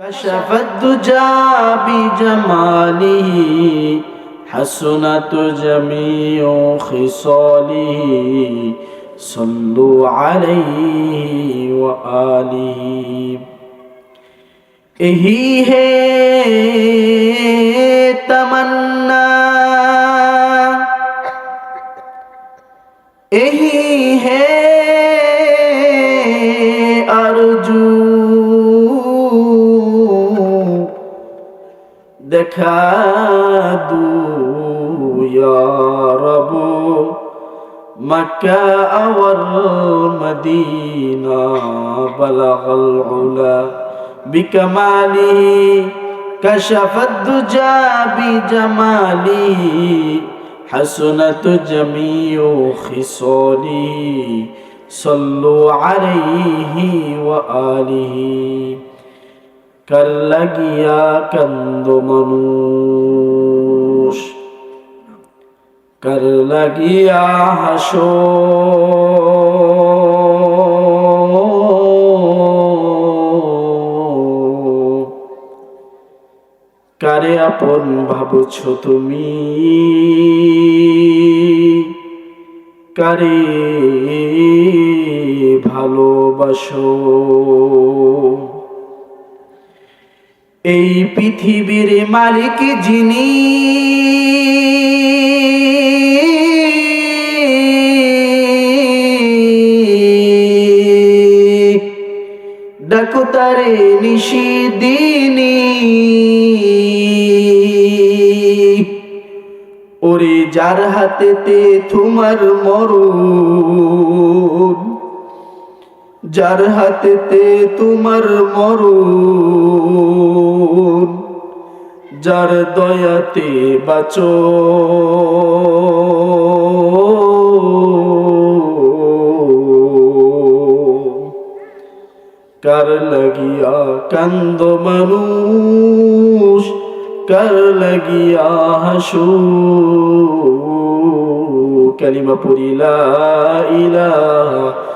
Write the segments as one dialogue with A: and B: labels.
A: كشف الدجى بجماله حسنت جميع خصاله صلوا عليه وآله यही है तमन्ना دكادوا يا رب. مكة والمدينة بلغ العلا بكماله كشف الدجى بجماله حسنت جميع خصاله صلوا عليه وآله. কার লাগিয়া কান্দ মানুষ। হাসো। কারে আপন ভাবছ তুমি? কারে ভালোবাসো? এই পৃথিবীর মালিক যিনি ডাকো তারে নিশি দিনী। ওরে যার হাতেতে তোমার মরণ যার হাতেতে তোমার মরণ, যার দয়াতে বাঁচো। কার লাগিয়া কান্দ মানুষ, কার লাগিয়া হাসু। কালিমা পড়ি, লা ইলাহা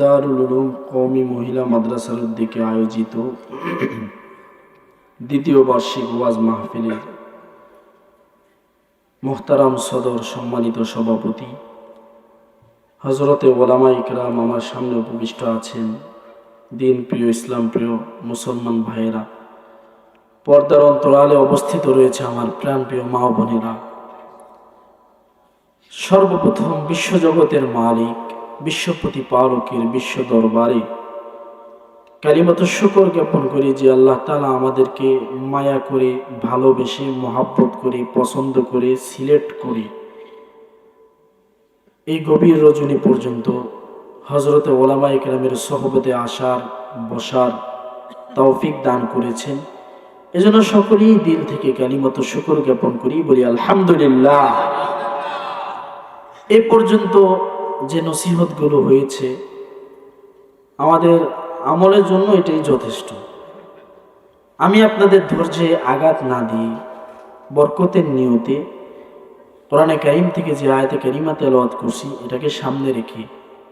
A: দারুল উলুম কওমি মহিলা মাদ্রাসার উদ্যোগে আয়োজিত দ্বিতীয় বার্ষিক ওয়াজ মাহফিলের মোহতারাম সদর সম্মানিত সভাপতি হজরতে ওলামা ইকরাম আমার সামনে উপবিষ্ট আছেন। দিন প্রিয় ইসলাম প্রিয় মুসলমান ভাইয়েরা, পর্দার অন্তরালে অবস্থিত রয়েছে আমার প্রাণপ্রিয় মা বোনেরা। সর্বপ্রথম বিশ্বজগতের মালিক বিশ্বপতি পালকের বিশ্ব দরবারে কালিমত শুকর জ্ঞাপন করি যে আল্লাহ তালা আমাদেরকে মায়া করে, ভালোবেসে, মহাব্বত করে, পছন্দ করে, সিলেক্ট করে এই গভীর রজনী পর্যন্ত হজরতে ওলামা ইকরামের সহবতে আসার, বসার তৌফিক দান করেছেন। এজন্য সকলেই দিল থেকে কালিমত শুকর জ্ঞাপন করি, বলি আলহামদুলিল্লাহ। এ পর্যন্ত যে নসিহতগুলো হয়েছে আমাদের আমলের জন্য এটাই যথেষ্ট। আমি আপনাদের ধৈর্যে আঘাত না দিয়ে বরকতের নিয়তে কোরআনে কারিম থেকে যে আয়তে কারিমা তেলাওয়াত করছি এটাকে সামনে রেখে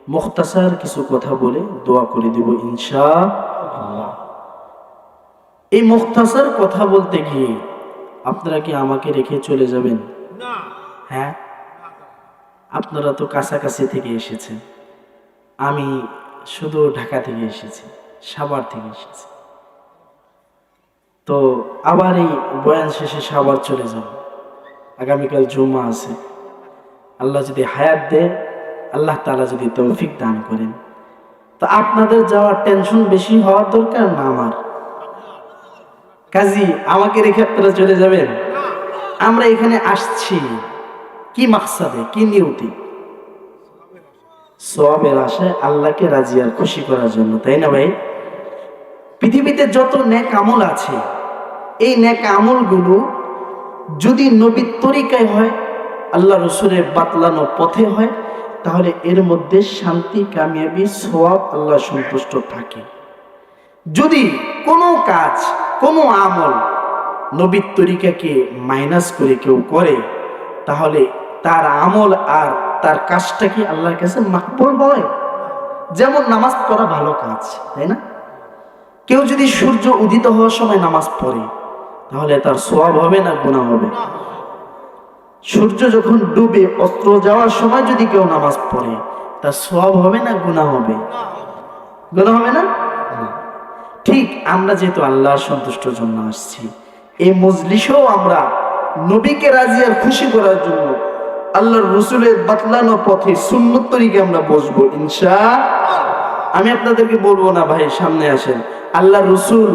A: মুখতাসার কিছু কথা বলে দোয়া করে দেব ইনশা আল্লাহ এই মুখতাসার কথা বলতে গিয়ে আপনারা কি আমাকে রেখে চলে যাবেন? হ্যাঁ? আপনারা তো কাছাকাছি থেকে এসেছেন। আমি শুধু ঢাকা থেকে এসেছি, সাভার থেকে এসেছি। তো আবার এই বয়ান শেষে সে আবার চলে যাব। আগামীকাল জুম্মা আছে। আল্লাহ যদি হায়াত দেয়, আল্লাহ তালা যদি তৌফিক দান করেন। তো আপনাদের যাওয়ার টেনশন বেশি হওয়ার দরকার না আমার? কাজী, আমাকে রেখে আপনারা চলে যাবেন? আমরা এখানে আসছি। কি মাকসাদে, কি নিয়তি? সবের আশায় আল্লাহকে রাজি আর খুশি করার জন্য, তাই না ভাই? পৃথিবীতে যত ন্যাক আমল আছে, এই ন্যাক আমলগুলো যদি নবীর তরিকায় হয়, আল্লাহ রসুলের বাতলানো পথে হয়, তাহলে এর মধ্যে শান্তি, কামিয়াবি সোয়াব আল্লাহ সন্তুষ্ট থাকে। যদি কোনো কাজ, কোনো আমল নবীর তরিকাকে মাইনাস করে কেউ করে, তাহলে তার আমল আর তার কাজটা কি আল্লাহর কাছে মাকবুল হয়? যেমন নামাজ পড়া ভালো কাজ, তাই না? কেউ যদি সূর্য উদিত হওয়ার সময় নামাজ পড়ে, তাহলে তার সোয়াব হবে না গুণা হবে? সূর্য যখন ডুবে অস্ত্র যাওয়ার সময় যদি কেউ নামাজ পড়ে, তার সোয়াব হবে না গুণা হবে? গুণা হবে না? ঠিক আমরা যেহেতু আল্লাহর সন্তুষ্টর জন্য আসছি, এই মজলিসেও আমরা নবীকে রাজি আর খুশি করার জন্য আল্লাহর রসুলের বাতলানো পথে সুন্নত তরিকে আমরা বসবো ইনশা আমি আপনাদেরকে বলব না, ভাই, সামনে আসেন। আল্লাহ রসুল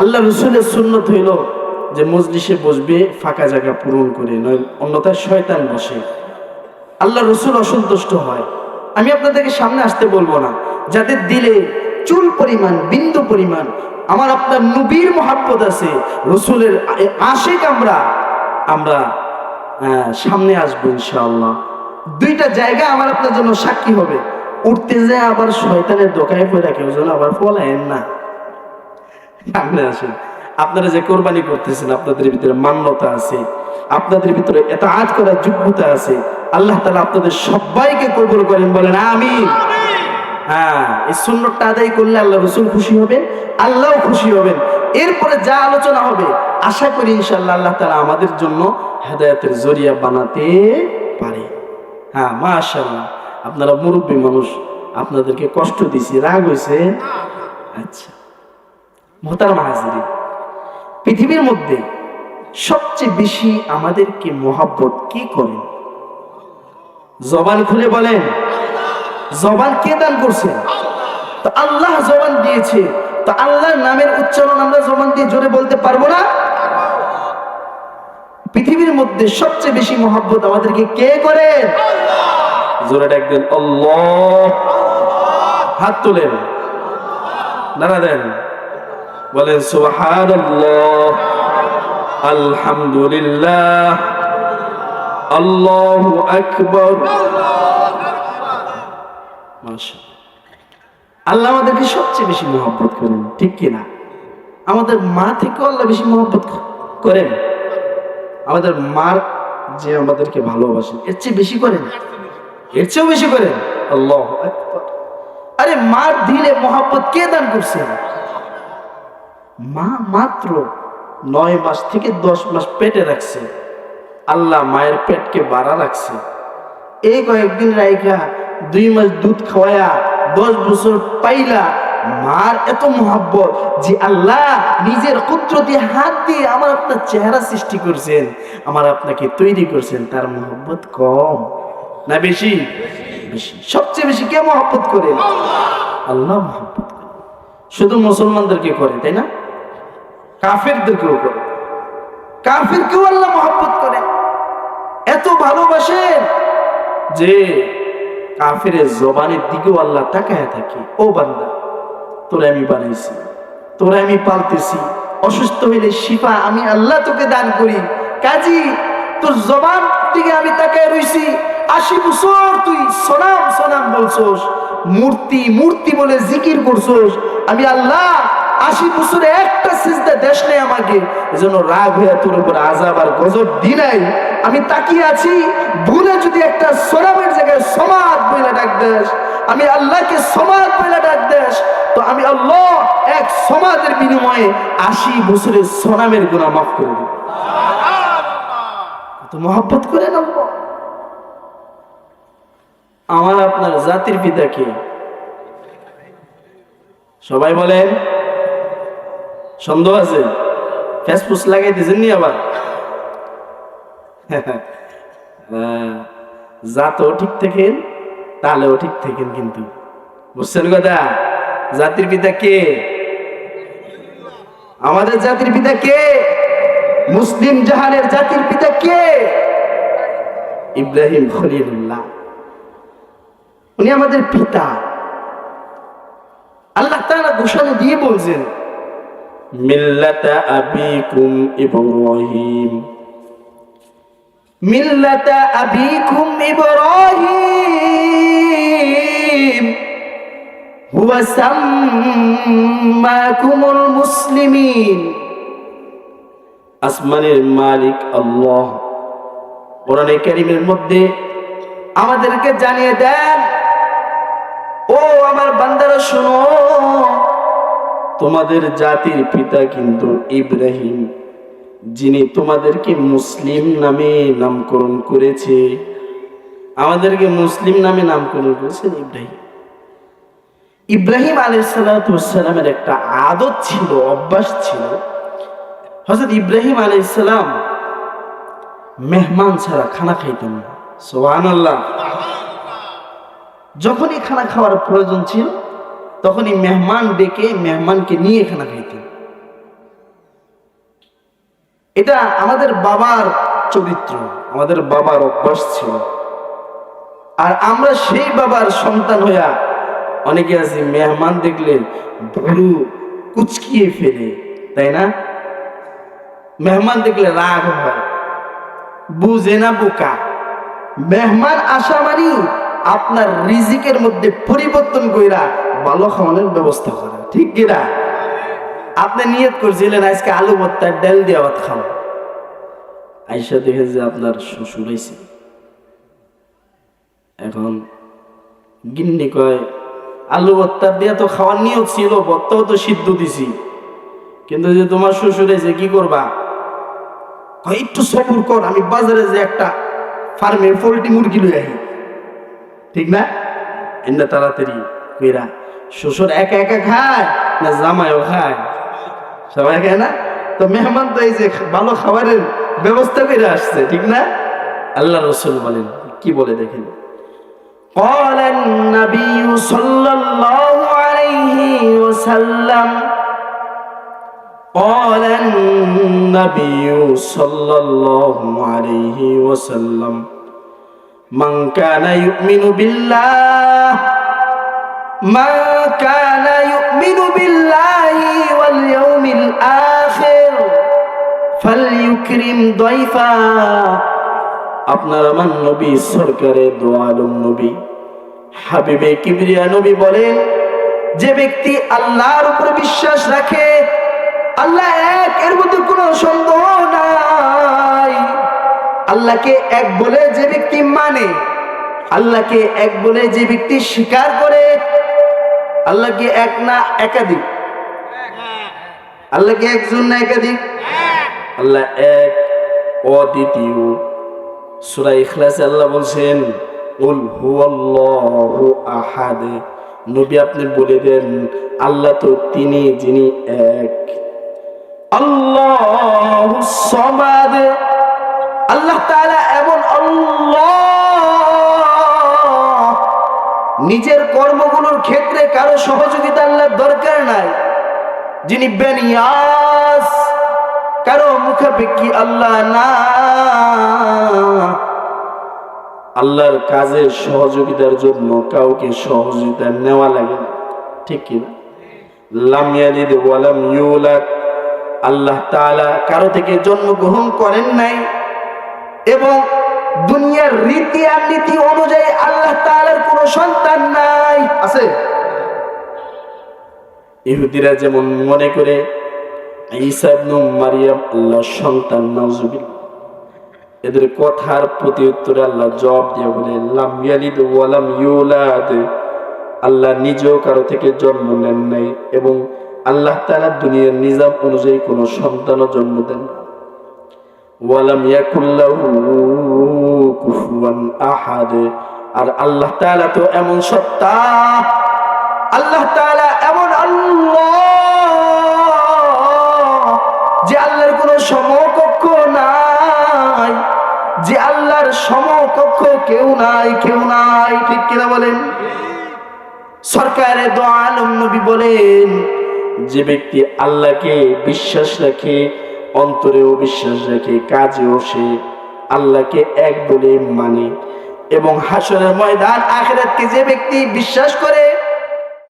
A: আল্লাহ রসুলের সুন্নত হইল যে মজলিসে বসবে, ফাঁকা জায়গা পূরণ করে, নয়, অন্যথায় শয়তান বসে। আল্লাহ রসুল অসন্তুষ্ট হয়। আমি আপনাদেরকে সামনে আসতে বলব না। যাদের দিলে চুল পরিমাণ, বিন্দু পরিমাণ, আমার আপনার নবীর মহাব্বত আছে, রসুলের আশেক আমরা আমরা সামনে আসব ইনশাআল্লাহ। দুইটা জায়গা আমার আপনার জন্য সাক্ষী হবে। উঠতে যায় আবার শয়তানের দোকায় পড়ে কেউ যেন আবার পলায়েন না। সামনে আসেন। আপনারা যে কোরবানি করতেছেন, আপনাদের ভিতরে মান্যতা আছে। আপনাদের ভিতরে এত আজ করার যোগ্যতা আছে। আল্লাহ তালা আপনাদের সবাইকে কবুল করেন, বলেন আমিন। হ্যাঁ এই সুন্নতটা আদায় করলে আল্লাহ রসুল খুশি হবেন, আল্লাহও খুশি হবেন। এরপরে যা আলোচনা হবে, আশা করি ইনশাল্লাহ আল্লাহ তালা আমাদের জন্য হেদায়তের জরিয়া বানাতে পারে। হ্যাঁ মাশাল্লাহ আপনারা মুরব্বী মানুষ, আপনাদেরকে কষ্ট দিছি, রাগ হয়েছে আচ্ছা। মোহতার মাহাজিরি পৃথিবীর মধ্যে সবচেয়ে বেশি আমাদেরকে মহাব্বত কি করেন? জবান খুলে বলেন। জবান কে দান করছে? তো আল্লাহ জবান দিয়েছে। তো আল্লাহর নামের উচ্চারণ আমরা জবান দিয়ে জোরে বলতে পারব না? মধ্যে সবচেয়ে বেশি মহাব্বত আমাদেরকে কে করে জোরে ডাকবেন আল্লাহ! হাত তোলেন নারা দেন বলেন সুবহান আলহামদুলিল্লাহ আল্লাহু আকবর। আল্লাহ আমাদেরকে সবচেয়ে বেশি মহব্বত করেন ঠিক কিনা? আমাদের মা থেকেও আল্লাহ বেশি মহব্বত করেন। আমাদের মার যে আমাদেরকে ভালোবাসেন, এর চেয়ে বেশি করেন? এর চেয়েও বেশি করেন? আল্লাহ আরে মার দিলে মহাব্বত কে দান করছেন মা মাত্র নয় মাস থেকে দশ মাস পেটে রাখছে। আল্লাহ মায়ের পেটকে বাড়া রাখছে। এই কয়েকদিন রাইখা দুই মাস দুধ খাওয়ায়া দশ বছর পাইলা মার এত মহাব্বত যে আল্লাহ নিজের কুদরতি হাত দিয়ে আমার আপনার চেহারা সৃষ্টি করছেন, আমার আপনাকে তৈরি করছেন, তার মহব্বত কম না বেশি? বেশি। সবচেয়ে বেশি কে মহব্বত করে? আল্লাহ মহব্বত করে। শুধু মুসলমানদেরকে করে, তাই না? কাফেরদেরকেও করে। কাফেরকেও আল্লাহ মহব্বত করে। এত ভালোবাসেন যে কাফের জবানের দিকেও আল্লাহ তাকায় থাকে। ও বান্দা তোরা আমি বানাইছি, তোরা আমি পালতেছি। অসুস্থ হইলে শিফা আমি আল্লাহ তোকে দান করি। কাজী, তোর জবান দিকে আমি তাকায় রইছি। আশি বছর তুই সোনাম সোনাম বলছোস, মূর্তি মূর্তি বলে জিকির করছোস। আমি আল্লাহ, আশি বছরে একটা সিজদা দেশ নেই আমাকে। এজন্য রাগ হয়ে তোর উপর আজাব আর গজব দি নাই। আমি তাকিয়ে আছি, ভুলে যদি একটা সোনামের জায়গায় সমাজ বইলা ডাক দেশ আমি আল্লাহকে সমাজ বইলা ডাক দেশ তো আমি আল্লাহ এক সমাজের বিনিময়ে আশি বছরের সোনামের গুণা মাফ করে দিব। তো মহব্বত করে নেব আমার আপনার জাতির পিতাকে সবাই বলেন সন্দেহ আছে? ফেসফুস লাগাইতেছেন নি আবার? হ্যাঁ, জাতও ঠিক থাকেন তাহলেও ঠিক থাকেন কিন্তু। বুঝছেন কথা? জাতির পিতা কে? আমাদের জাতির পিতা কে? মুসলিম জাহানের জাতির পিতা কে? ইব্রাহিম খলিলুল্লাহ। উনি আমাদের পিতা। আল্লাহ তাআলা ঘোষণা দিয়ে বলছেন, মিল্লাতা আবিকুম ইব্রাহিম। মিল্লাতা আবিকুম ইব্রাহিম। হুয়া সাম্মাকুমুল মুসলিমিন আসমানের মালিক আল্লাহ। কোরআনে কারিমের মধ্যে আমাদেরকে জানিয়ে দেন, ও আমার বান্দারা, শোনো, তোমাদের জাতির পিতা কিন্তু ইব্রাহিম, যিনি তোমাদেরকে মুসলিম নামে নামকরণ করেছে। আমাদেরকে মুসলিম নামে নামকরণ করেছেন ইব্রাহিম। ইব্রাহিম আলাইসালামের একটা আদত ছিল, অভ্যাস ছিল। হজরত ইব্রাহিম আলাইসালাম মেহমান ছাড়া খানা খাইতেন না। সোহান আল্লাহ যখনই খানা খাওয়ার প্রয়োজন ছিল, তখনই মেহমান ডেকে মেহমানকে নিয়ে খানা খাইতেন। এটা আমাদের বাবার চরিত্র, আমাদের বাবার অভ্যাস ছিল। আর আমরা সেই বাবার সন্তান হইয়া অনেকে আছে মেহমান দেখলে ভুরু কুচকিয়ে ফেলে, তাই না? মেহমান দেখলে রাগ হয়, বুঝে না বোকা? মেহমান আসা মানি আপনার রিজিকের মধ্যে পরিবর্তন কইরা ভালো খাওয়ানোর ব্যবস্থা করা, ঠিক কিনা আপনি নিয়ত করছিলেন আজকে আলু ভর্তার ডাল দিয়ে ভাত খাও আইসা দেখে যে আপনার শ্বশুর আইছে। এখন গিন্নি কয় আলু ভর্তার দিয়ে তো খাওয়ার নিয়ত ছিল, ভর্তাও তো সিদ্ধ দিছি। কিন্তু যে তোমার শ্বশুর এসে কি করবা? একটু সবুর কর, আমি বাজারে যে একটা ফার্মে পোল্ট্রি মুরগি লই আহি। ঠিক না? এমনি তাড়াতাড়ি কইরা, শ্বশুর একা একা খায় না জামাইও খায়? সবাই খায় না? তো মেহমান তো এই যে ভালো খাবারের ব্যবস্থা করে আসছে, ঠিক না? আল্লাহ রসুল বলেন, কি বলে দেখেন? قال النبي صلى الله عليه وسلم قال النبي صلى الله عليه وسلم من كان يؤمن بالله من كان يؤمن بالله واليوم الآخر فليكرم ضيفا আপনার আমার নবী সরকারে দোয়ালম নবী হাবিবে কিবরিয়া নবী বলেন, যে ব্যক্তি আল্লাহর উপরে বিশ্বাস রাখে, আল্লাহ এক, এর মধ্যে কোনো সন্দেহ নাই। আল্লাহকে এক বলে যে ব্যক্তি মানে আল্লাহকে এক বলে যে ব্যক্তি স্বীকার করে, আল্লাহকে এক না একাধিক। আল্লাহকে একজন না একাধিক? আল্লাহ এক, অদ্বিতীয়। সূরা ইখলাসে আল্লাহ বলছেন নবী আপনি বলে দেন, আল্লাহ তো তিনি, যিনি এক। আল্লাহু সমাদ। আল্লাহ এমন আল্লাহ। নিজের কর্মগুলোর ক্ষেত্রে কারও সহযোগিতা আল্লাহর দরকার নাই। যিনি বেনিয়াস কারও মুখাপেক্ষী আল্লাহ না। আল্লাহর কাজের সহযোগিতার জন্য কাউকে সহযোগিতা নেওয়া লাগে না। ঠিক কিনা লাম ইয়ালিদ ওয়ালাম ইউলাদ। আল্লাহ তাআলা কারও থেকে জন্মগ্রহণ করেন নাই এবং দুনিয়ার রীতি আর নীতি অনুযায়ী আল্লাহ তাআলার কোনো সন্তান নাই। আছে? ইহুদিরা যেমন মনে করে, ঈসা ইবনে মারিয়াম আল্লাহর সন্তান, নাউজুবিল্লাহ। এদের কথার প্রতি উত্তরে আল্লাহ জবাব দিয়ে বলে আল্লাহ নিজেও কারও থেকে জন্ম নেন নাই এবং আল্লাহ তাআলা দুনিয়ার নিজাম অনুযায়ী কোনো সন্তানও জন্ম দেন আর আল্লাহ তো এমন সত্তা। আল্লাহ তাআলা যে আল্লাহর সমকক্ষ কেউ নাই কেউ নাই। ঠিক কিনা বলেন? সরকারের দো আলম নবী বলেন, যে ব্যক্তি আল্লাহকে বিশ্বাস রাখে, অন্তরেও বিশ্বাস রাখে, কাজেও সে আল্লাহকে এক বলে মানে। এবং হাসনের ময়দান আখেরাতকে যে ব্যক্তি বিশ্বাস করে